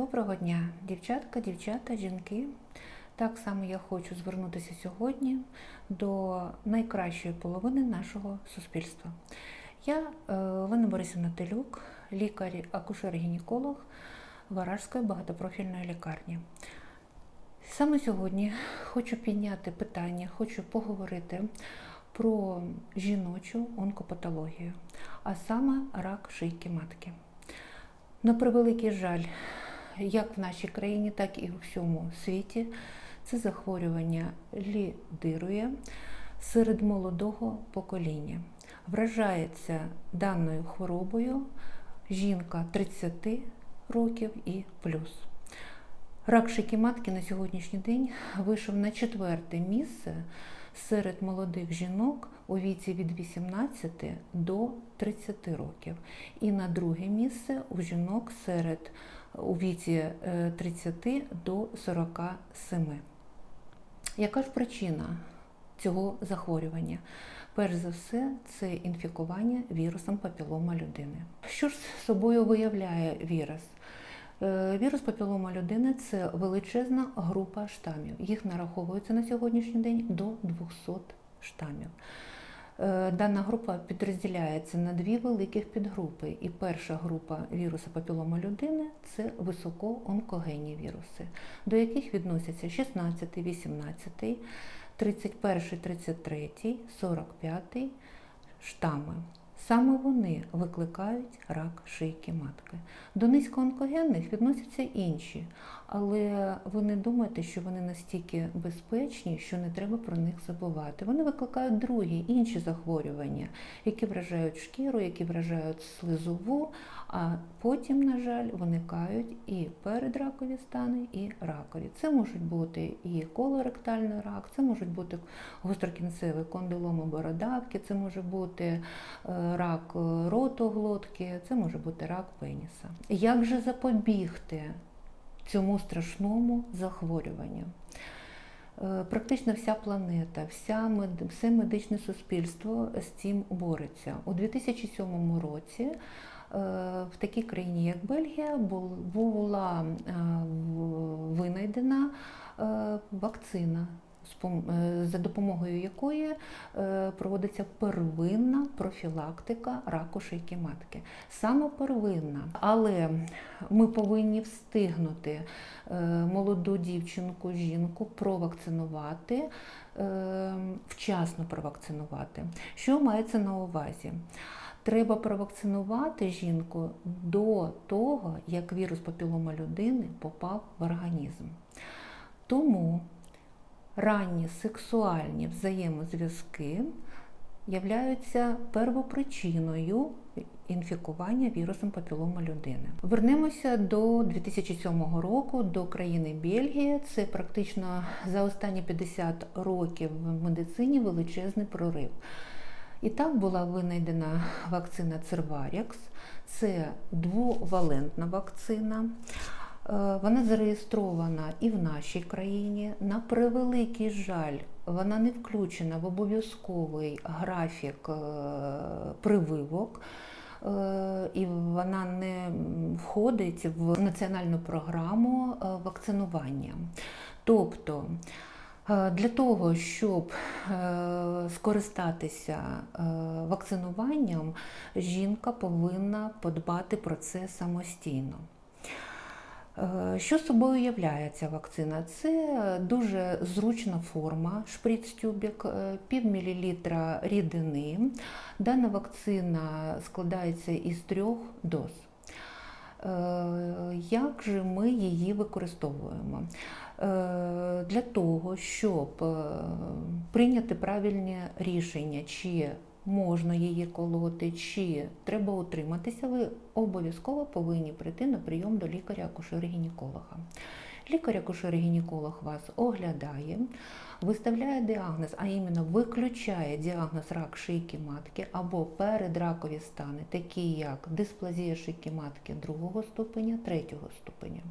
Доброго дня, дівчатка, дівчата, жінки. Так само я хочу звернутися сьогодні до найкращої половини нашого суспільства. Я Олена Борисівна Телюк, лікар, акушер-гінеколог Варажської багатопрофільної лікарні. Саме сьогодні хочу підняти питання, хочу поговорити про жіночу онкопатологію, а саме рак шийки матки. На превеликий жаль, як в нашій країні, так і у всьому світі, це захворювання лідирує серед молодого покоління. Вражається даною хворобою жінка 30 років і плюс. Рак шийки матки на сьогоднішній день вийшов на четверте місце серед молодих жінок у віці від 18 до 30 років. І на друге місце у жінок серед у віці е, 30 до 47. Яка ж причина цього захворювання? Перш за все, це інфікування вірусом папілома людини. Що ж собою виявляє вірус? Е, Вірус папілома людини це величезна група штамів. Їх нараховується на сьогоднішній день до 200 штамів. Е, Дана група підрозділяється на дві великих підгрупи. І перша група віруса папілома людини це високоонкогенні віруси, до яких відносяться 16, 18, 31, 33, 45 штами. Саме вони викликають рак шийки матки. До низькоонкогенних відносяться інші, але ви не думайте, що вони настільки безпечні, що не треба про них забувати. Вони викликають другі інші захворювання, які вражають шкіру, які вражають слизову, а потім, на жаль, виникають і передракові стани, і ракові. Це можуть бути і колоректальний рак, це можуть бути гострокінцевий кондиломи бородавки, це може бути е, рак ротоглотки, це може бути рак пеніса. Як же запобігти цьому страшному захворюванню? Е, Практично вся планета, вся все медичне суспільство з цим бореться. У 2007 році е, в такій країні, як Бельгія, була винайдена вакцина, за допомогою якої е, проводиться первинна профілактика раку шийки матки. Саме первинна, але ми повинні встигнути е, молоду дівчинку, жінку провакцинувати, е, вчасно провакцинувати. Що мається на увазі? Треба провакцинувати жінку до того, як вірус папілома людини попав в організм. Тому ранні сексуальні взаємозв'язки являються первопричиною інфікування вірусом папілома людини. Вернемося до 2007 року, до країни Бельгія. Це практично за останні 50 років в медицині величезний прорив. І так була винайдена вакцина Церварікс. Це двовалентна вакцина. Е, Вона зареєстрована і в нашій країні. На превеликий жаль, вона не включена в обов'язковий графік е, прививок. е, І вона не входить в національну програму вакцинування. Тобто для того, щоб скористатися вакцинуванням, жінка повинна подбати про це самостійно. Е, Що собою являє ця вакцина? Це дуже зручна форма, шприц-тюбик, е, пів мілілітра рідини. Дана вакцина складається із трьох доз. Е, Як же ми її використовуємо? Для того, щоб прийняти правильне рішення, чи можна її колоти, чи треба утриматися, ви обов'язково повинні прийти на прийом до лікаря-акушера-гінеколога. Лікар-акушер-гінеколог вас оглядає, виставляє діагноз, а іменно виключає діагноз рак шийки матки або передракові стани, такі як дисплазія шийки матки другого ступеня, третього ступеня.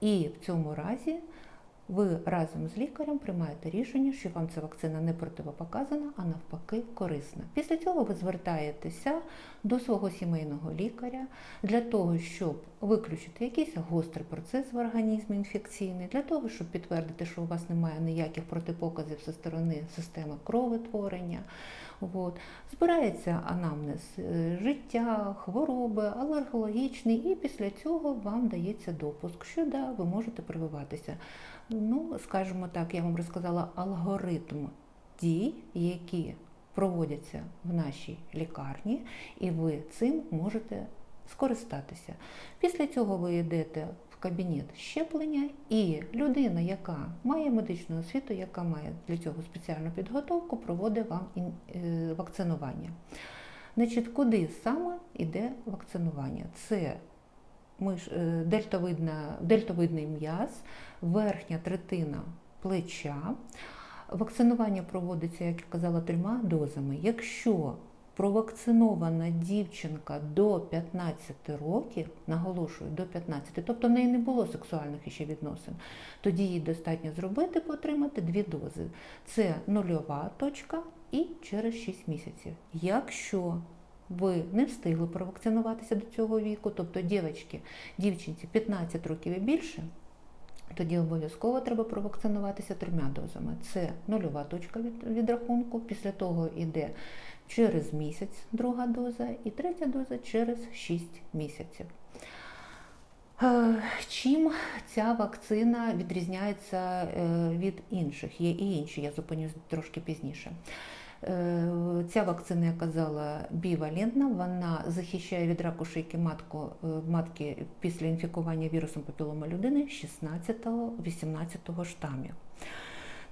І в цьому разі ви разом з лікарем приймаєте рішення, що вам ця вакцина не противопоказана, а навпаки корисна. Після цього ви звертаєтеся до свого сімейного лікаря для того, щоб виключити якийсь гострий процес в організмі інфекційний, для того, щоб підтвердити, що у вас немає ніяких протипоказів зі сторони системи кровотворення. От. Збирається анамнез е, життя, хвороби, алергологічний, і після цього вам дається допуск, що да, ви можете прививатися. Ну, скажімо так, я вам розказала алгоритм дій, які проводяться в нашій лікарні, і ви цим можете скористатися. Після цього ви йдете в кабінет щеплення, і людина, яка має медичну освіту, яка має для цього спеціальну підготовку, проводить вам е, вакцинування. Значить, куди саме йде вакцинування? Це миш, е, дельтовидний м'яз, верхня третина плеча. Вакцинування проводиться, як я казала, трьома дозами. Якщо провакцинована дівчинка до 15 років, наголошую, до 15, тобто в неї не було сексуальних іще відносин, тоді їй достатньо зробити, отримати дві дози. Це нульова точка і через 6 місяців. Якщо ви не встигли провакцинуватися до цього віку, тобто дівчатки, дівчинці 15 років і більше, тоді обов'язково треба провакцинуватися трьома дозами. Це нульова точка від, відрахунку, після того йде через місяць друга доза і третя доза через 6 місяців. Е, Чим ця вакцина відрізняється е, від інших? Є і інші, я зупинюсь трошки пізніше. Е, Ця вакцина, я казала, бівалентна, вона захищає від раку шийки матку, е, матки після інфікування вірусом папілома людини 16-18 штамів.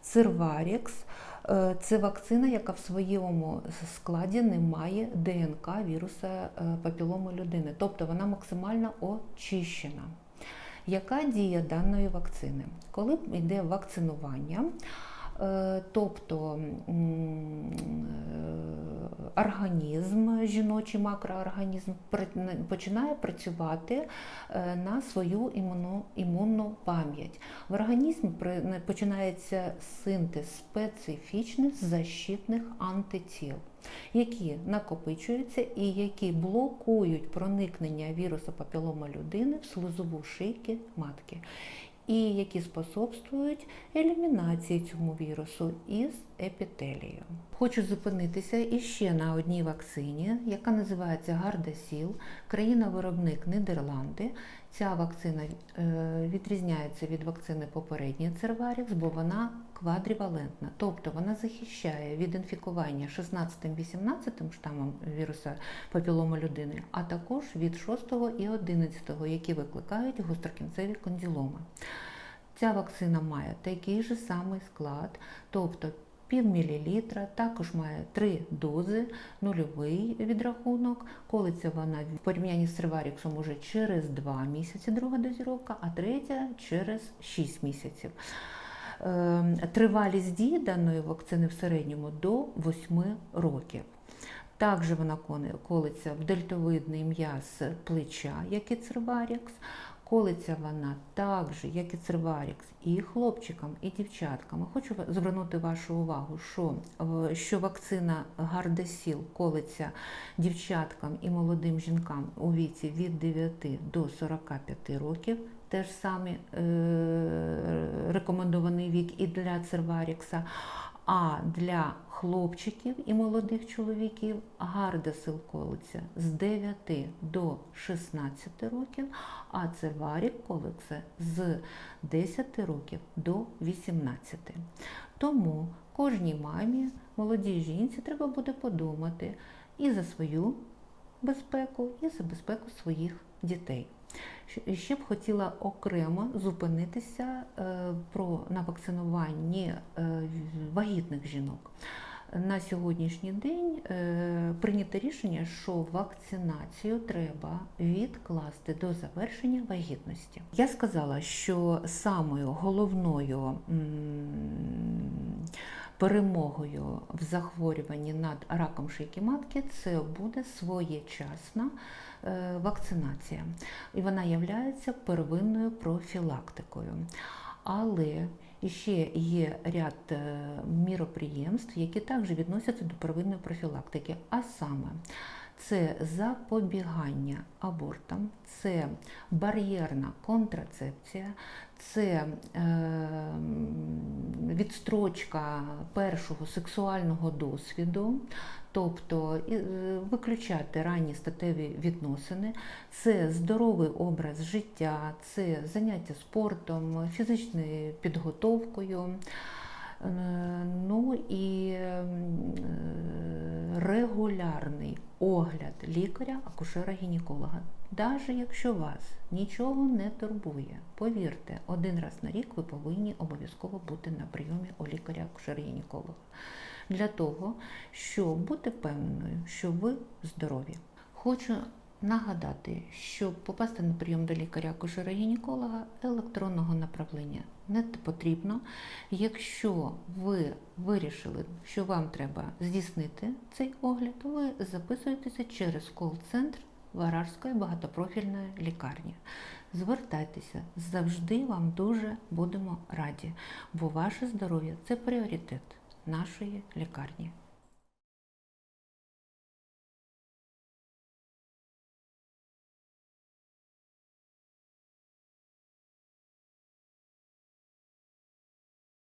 Цирварікс е, це вакцина, яка в своєму складі не має ДНК віруса папілому людини, тобто вона максимально очищена. Яка дія даної вакцини? Коли йде вакцинування, тобто е, організм, жіночий макроорганізм починає працювати е, на свою імуну, імунну пам'ять. В організмі починається синтез специфічних защитних антитіл, які накопичуються і які блокують проникнення вірусу папілома людини в слизову шийки матки. І які способствують елімінації цьому вірусу із епітелію. Хочу зупинитися іще на одній вакцині, яка називається Гардасіл, країна-виробник Нідерланди. Ця вакцина е, відрізняється від вакцини попередньої Церварікс, бо вона квадрівалентна, тобто вона захищає від інфікування 16-18 штамом віруса папілома людини, а також від 6 і 11, які викликають гострокінцеві кондиломи. Ця вакцина має такий же самий склад, тобто пів мілілітра, також має три дози, нульовий відрахунок. Колиться вона в порівнянні з Церваріксом уже через 2 місяці друга дозіровка, а третя через 6 місяців. Ем, Тривалість дії даної вакцини в середньому до 8 років. Також вона колиться в дельтовидний м'яз плеча, як і Церварікс. Колиться вона так же, як і Церварікс, і хлопчикам, і дівчаткам. Хочу звернути вашу увагу, що, що вакцина Гардесіл колиться дівчаткам і молодим жінкам у віці від 9 до 45 років. Теж самий е, рекомендований вік і для Церварікса. А для хлопчиків і молодих чоловіків гардесил колиться з 9 до 16 років, а церварік колиться з 10 років до 18. Тому кожній мамі, молодій жінці треба буде подумати і за свою безпеку, і за безпеку своїх дітей. Ще б хотіла окремо зупинитися е, про на вакцинуванні е, вагітних жінок. На сьогоднішній день е, прийнято рішення, що вакцинацію треба відкласти до завершення вагітності. Я сказала, що самою головною перемогою в захворюванні над раком шийки матки це буде своєчасна е, вакцинація, і вона є первинною профілактикою. Але ще є ряд е, міроприємств, які також відносяться до первинної профілактики. А саме, це запобігання абортам, це бар'єрна контрацепція, це е, відстрочка першого сексуального досвіду, тобто е, виключати ранні статеві відносини, це здоровий образ життя, це заняття спортом, фізичною підготовкою. Е, Ну і е, регулярний огляд лікаря, акушера-гінеколога. Навіть якщо вас нічого не турбує, повірте, один раз на рік ви повинні обов'язково бути на прийомі у лікаря акушера-гінеколога для того, щоб бути впевненою, що ви здорові. Хочу нагадати, щоб попасти на прийом до лікаря акушера-гінеколога, електронного направлення не потрібно. Якщо ви вирішили, що вам треба здійснити цей огляд, ви записуєтеся через кол-центр Варажської багатопрофільної лікарні. Звертайтеся, завжди вам дуже будемо раді, бо ваше здоров'я це пріоритет нашої лікарні.